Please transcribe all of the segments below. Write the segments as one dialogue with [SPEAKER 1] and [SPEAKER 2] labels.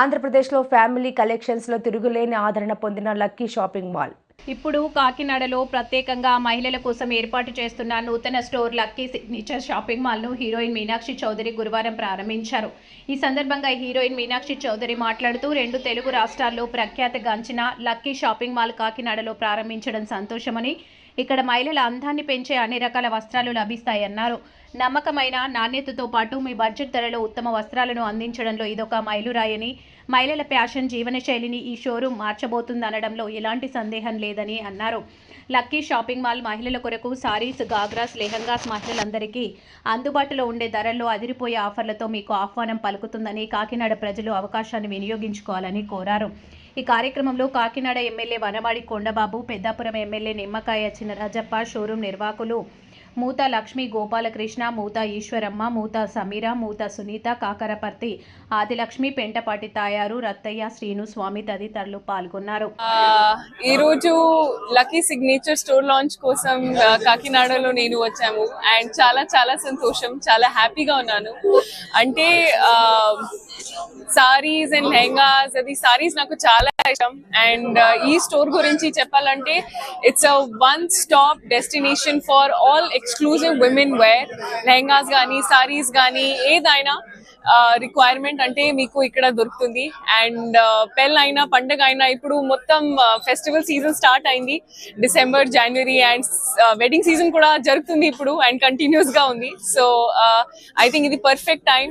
[SPEAKER 1] ఆంధ్రప్రదేశ్లో ఫ్యామిలీ కలెక్షన్స్లో తిరుగులేని ఆదరణ పొందిన లక్కీ షాపింగ్ మాల్.
[SPEAKER 2] ఇప్పుడు కాకినాడలో ప్రత్యేకంగా మహిళల కోసం ఏర్పాటు చేస్తున్న నూతన స్టోర్ లక్కీ సిగ్నేచర్ షాపింగ్ మాల్ను హీరోయిన్ మీనాక్షి చౌదరి గురువారం ప్రారంభించారు. ఈ సందర్భంగా హీరోయిన్ మీనాక్షి చౌదరి మాట్లాడుతూ రెండు తెలుగు రాష్ట్రాల్లో ప్రఖ్యాతగాంచిన లక్కీ షాపింగ్ మాల్ కాకినాడలో ప్రారంభించడం సంతోషమని ఇక్కడ మహిళల అందాన్ని పెంచే అన్ని రకాల వస్త్రాలు లభిస్తాయన్నారు. నమ్మకమైన నాణ్యతతో పాటు మీ బడ్జెట్ ధరలో ఉత్తమ వస్త్రాలను అందించడంలో ఇదొక మైలురాయని మహిళల ఫ్యాషన్ జీవనశైలిని ఈ షోరూం మార్చబోతుందనడంలో ఎలాంటి సందేహం లేదని అన్నారు. లక్కీ షాపింగ్ మాల్ మహిళల కొరకు సారీస్ గాగ్రాస్ లెహంగాస్ మహిళలందరికీ అందుబాటులో ఉండే ధరల్లో అదిరిపోయే ఆఫర్లతో మీకు ఆహ్వానం పలుకుతుందని కాకినాడ ప్రజలు అవకాశాన్ని వినియోగించుకోవాలని కోరారు. ఈ కార్యక్రమంలో Kakinada MLA Vanavadi Kondababu Peddapuram MLA Nimmakaya Chinarajappa showroom నిర్వాహకులు మూత లక్ష్మి గోపాలకృష్ణ మూత ఈశ్వరమ్మ మూత సమీర మూత సునీత కాకరపర్తి ఆదిలక్ష్మి పెంటపాటి తాయారు రత్తయ్య శ్రీను స్వామి తదితరులు పాల్గొన్నారు.
[SPEAKER 3] ఈరోజు లక్కీ సిగ్నేచర్ స్టోర్ లాంచ్ కోసం కాకినాడలో నేను వచ్చాము. అండ్ చాలా చాలా సంతోషం. చాలా హ్యాపీగా ఉన్నాను. అంటే సారీస్ అండ్ లెహంగాస్ అది సారీస్ నాకు చాలా ఇష్టం. అండ్ ఈ స్టోర్ గురించి చెప్పాలంటే it's a one stop destination for all exclusive women wear lehengas కానీ సారీస్ కానీ ఏదైనా రిక్వైర్మెంట్ అంటే మీకు ఇక్కడ దొరుకుతుంది. అండ్ పెళ్ళైనా పండగ అయినా ఇప్పుడు మొత్తం ఫెస్టివల్ సీజన్ స్టార్ట్ అయింది. December January and wedding season కూడా జరుగుతుంది ఇప్పుడు అండ్ కంటిన్యూస్గా ఉంది. సో ఐ థింక్ ఇది పర్ఫెక్ట్ టైం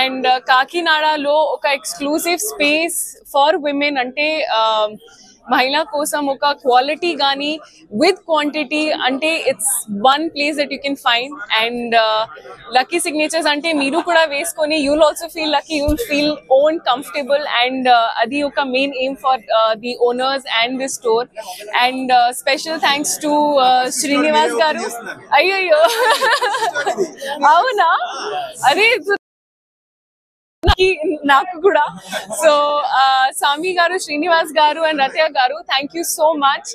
[SPEAKER 3] అండ్ కాకినాడలో ఒక ఎక్స్క్లూసివ్ స్పేస్ ఫర్ విమెన్ అంటే మహిళ కోసం ఒక క్వాలిటీ కానీ విత్ క్వాంటిటీ అంటే it's one place that you can find and Lucky Signatures అంటే మీరు కూడా వేసుకొని you'll also feel lucky you'll feel own comfortable and అది ఒక main aim for the owners and the store and special thanks to Srinivas garu. అయ్యయ్యో. అవునా? అదే నాకు- నాకు కూడా సో స్వామి uh, గారు శ్రీనివాస్ గారు అండ్ రత్య గారు థ్యాంక్ యూ సో మచ్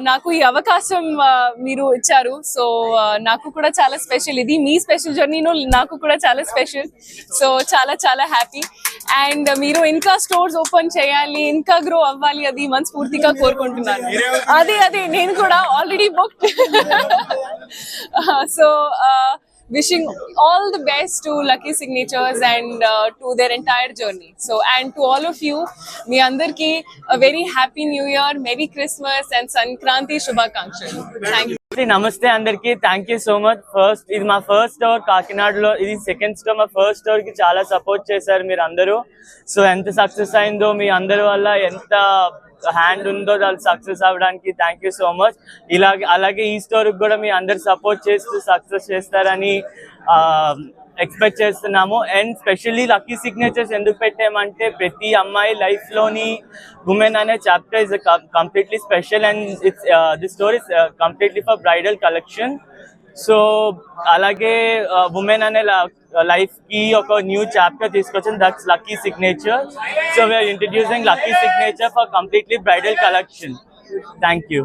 [SPEAKER 3] నాకు ఈ అవకాశం uh, మీరు ఇచ్చారు. సో uh, నాకు కూడా చాలా స్పెషల్ ఇది మీ స్పెషల్ జర్నీలో నాకు కూడా చాలా స్పెషల్ సో చాలా చాలా హ్యాపీ అండ్ మీరు ఇంకా స్టోర్స్ ఓపెన్ చేయాలి ఇంకా గ్రో అవ్వాలి అది మనస్ఫూర్తిగా కోరుకుంటున్నాను. అదే అదే నేను కూడా already book so wishing all the best to Lucky Signatures and uh, to their entire journey. So, and to all of you, మీ అందరికి a very happy new year, Merry Christmas and Sankranti Shubhakankshalu. Thank you.
[SPEAKER 4] నమస్తే అందరికి thank you so much first ఇది మా first store కాకినాడలో ఇది second store మా first స్టోర్కి చాలా సపోర్ట్ చేశారు మీరు అందరూ సో ఎంత సక్సెస్ అయిందో మీ అందరి వల్ల ఎంత హ్యాండ్ ఉందో దాని సక్సెస్ అవ్వడానికి థ్యాంక్ యూ సో మచ్ ఇలాగే అలాగే ఈ స్టోర్ కూడా మీ అందరు సపోర్ట్ చేస్తూ సక్సెస్ చేస్తారని ఎక్స్పెక్ట్ చేస్తున్నాము. అండ్ స్పెషల్లీ లక్కీ సిగ్నేచర్స్ ఎందుకు పెట్టామంటే ప్రతి అమ్మాయి లైఫ్లోని ఉమెన్ అనే chapter is completely special and it's the store is completely for bridal collection so అలాగే ఉమెన్ అనే లైఫ్కి ఒక న్యూ చాప్టర్ తీసుకొచ్చింది. That's Lucky Signature so we are introducing Lucky Signature for completely bridal collection thank you